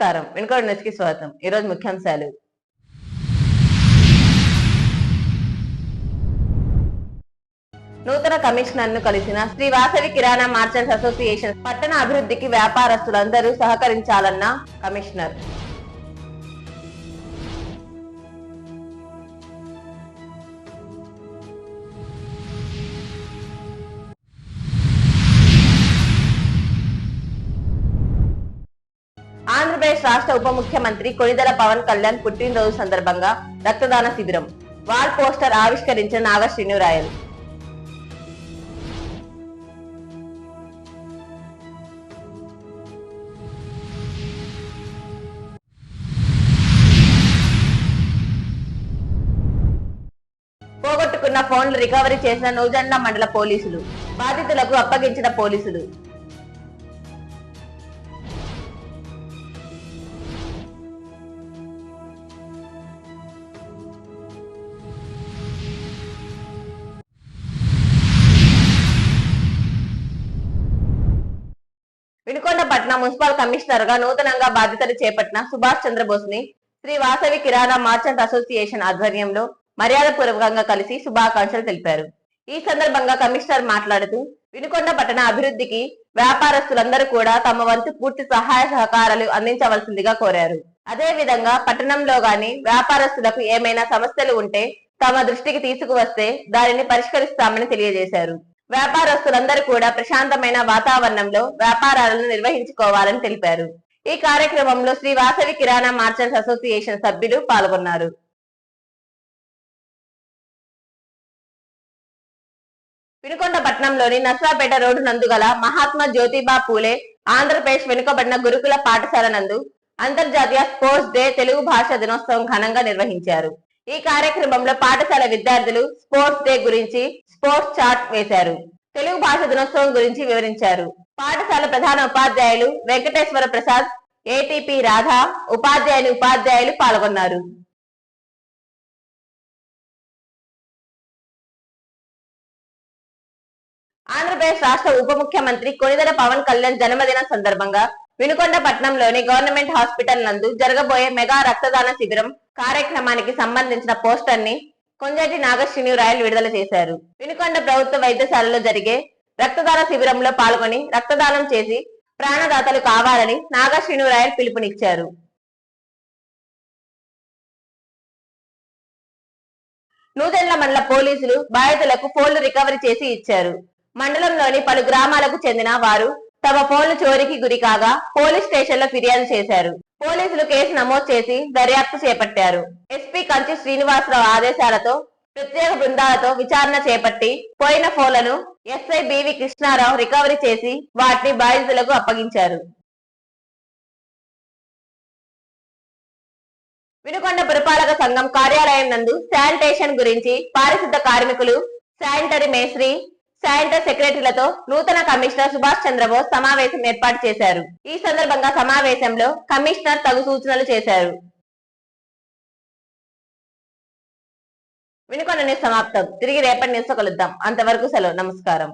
నమస్కారం. వెనుకోడు న్యూస్ స్వాగతం. ఈరోజు ముఖ్యాంశాలు. నూతన కమిషనర్ను కలిసిన శ్రీ వాసవి కిరాణా మార్చెంట్స్ అసోసియేషన్ పట్టణ అభివృద్ధికి వ్యాపారస్తులందరూ సహకరించాలన్న కమిషనర్. ఆంధ్రప్రదేశ్ రాష్ట్ర ఉప ముఖ్యమంత్రి కొణిదెల పవన్ కళ్యాణ్ పుట్టినరోజు సందర్భంగా రక్తదాన శిబిరం. వాల్ పోస్టర్ ఆవిష్కరించిన నాగ శ్రీనురాయలు పోగొట్టుకున్న ఫోన్లు రికవరీ చేసిన నూజండ్ల మండల పోలీసులు. బాధితులకు అప్పగించిన పోలీసులు. విశాఖపట్నం మున్సిపల్ కమిషనర్గా నూతనంగా బాధ్యతలు చేపట్టిన సుభాష్ చంద్రబోస్ని శ్రీ వాసవి కిరాణా మార్చెంట్ అసోసియేషన్ ఆధ్వర్యంలో మర్యాదపూర్వకంగా కలిసి శుభాకాంక్షలు తెలిపారు. ఈ సందర్భంగా కమిషనర్ మాట్లాడుతూ వినుకొండ పట్టణ అభివృద్ధికి వ్యాపారస్తులందరూ కూడా తమ వంతు పూర్తి సహాయ సహకారాలు అందించవలసిందిగా కోరారు. అదే విధంగా పట్టణంలో గాని వ్యాపారస్తులకు ఏమైనా సమస్యలు ఉంటే తమ దృష్టికి తీసుకువస్తే దానిని పరిష్కరిస్తామని తెలియజేశారు. వ్యాపారస్తులందరూ కూడా ప్రశాంతమైన వాతావరణంలో వ్యాపారాలను నిర్వహించుకోవాలని తెలిపారు. ఈ కార్యక్రమంలో శ్రీ వాసవి కిరాణా మార్చెంట్స్ అసోసియేషన్ సభ్యులు పాల్గొన్నారు. వినుకొండ పట్టణంలోని నర్సాపేట రోడ్డు నందు గల మహాత్మా జ్యోతిబా పూలే ఆంధ్రప్రదేశ్ వెనుకబడిన గురుకుల పాఠశాల నందు అంతర్జాతీయ స్పోర్ట్స్ డే తెలుగు భాష దినోత్సవం ఘనంగా నిర్వహించారు. ఈ కార్యక్రమంలో పాఠశాల విద్యార్థులు స్పోర్ట్స్ డే గురించి స్పోర్ట్స్ చార్ట్ వేశారు. తెలుగు భాష దినోత్సవం గురించి వివరించారు. పాఠశాల ప్రధాన ఉపాధ్యాయులు వెంకటేశ్వర ప్రసాద్ ఏటీపీ రాధా ఉపాధ్యాయుని ఉపాధ్యాయులు పాల్గొన్నారు. ఆంధ్రప్రదేశ్ రాష్ట్ర ఉప ముఖ్యమంత్రి కొనిదెల పవన్ కళ్యాణ్ జన్మదినం సందర్భంగా వినుకొండ పట్టణంలోని గవర్నమెంట్ హాస్పిటల్ నందు జరగబోయే మెగా రక్తదాన శిబిరం కార్యక్రమానికి సంబంధించిన పోస్టర్ని కొంజటి నాగశ్రీనిరాయలు విడుదల చేశారు. వినుకొండ ప్రభుత్వ వైద్యశాలలో జరిగే రక్తదాన శిబిరంలో పాల్గొని రక్తదానం చేసి ప్రాణదాతలు కావాలని నాగశ్రీనురాయలు పిలుపునిచ్చారు. నూతెండ్ల మండల పోలీసులు బాధితులకు ఫోన్లు రికవరీ చేసి ఇచ్చారు. మండలంలోని పలు గ్రామాలకు చెందిన వారు తమ ఫోన్లు చోరీకి గురికాగా పోలీస్ స్టేషన్లో ఫిర్యాదు చేశారు. పోలీసులు కేసు నమోదు చేసి దర్యాప్తు చేపట్టారు. ఎస్పీ కంచి శ్రీనివాసరావు ఆదేశాలతో ప్రత్యేక బృందాలతో విచారణ చేపట్టి పోయిన ఫోన్లను ఎస్ఐ బివి కృష్ణారావు రికవరీ చేసి వాటిని బాధితులకు అప్పగించారు. వినుకొండ పురపాలక సంఘం కార్యాలయం నందు శానిటేషన్ గురించి పారిశుద్ధ కార్మికులు శానిటరీ మేస్త్రి శానిటరీ సెక్రటరీలతో నూతన కమిషనర్ సుభాష్ చంద్రబోస్ సమావేశం ఏర్పాటు చేశారు. ఈ సందర్భంగా సమావేశంలో కమిషనర్ తగు సూచనలు చేశారు. వినుకొండ న్యూస్ సమాప్తం. తిరిగి రేపటి న్యూస్ కలుద్దాం. అంతవరకు సెలవు. నమస్కారం.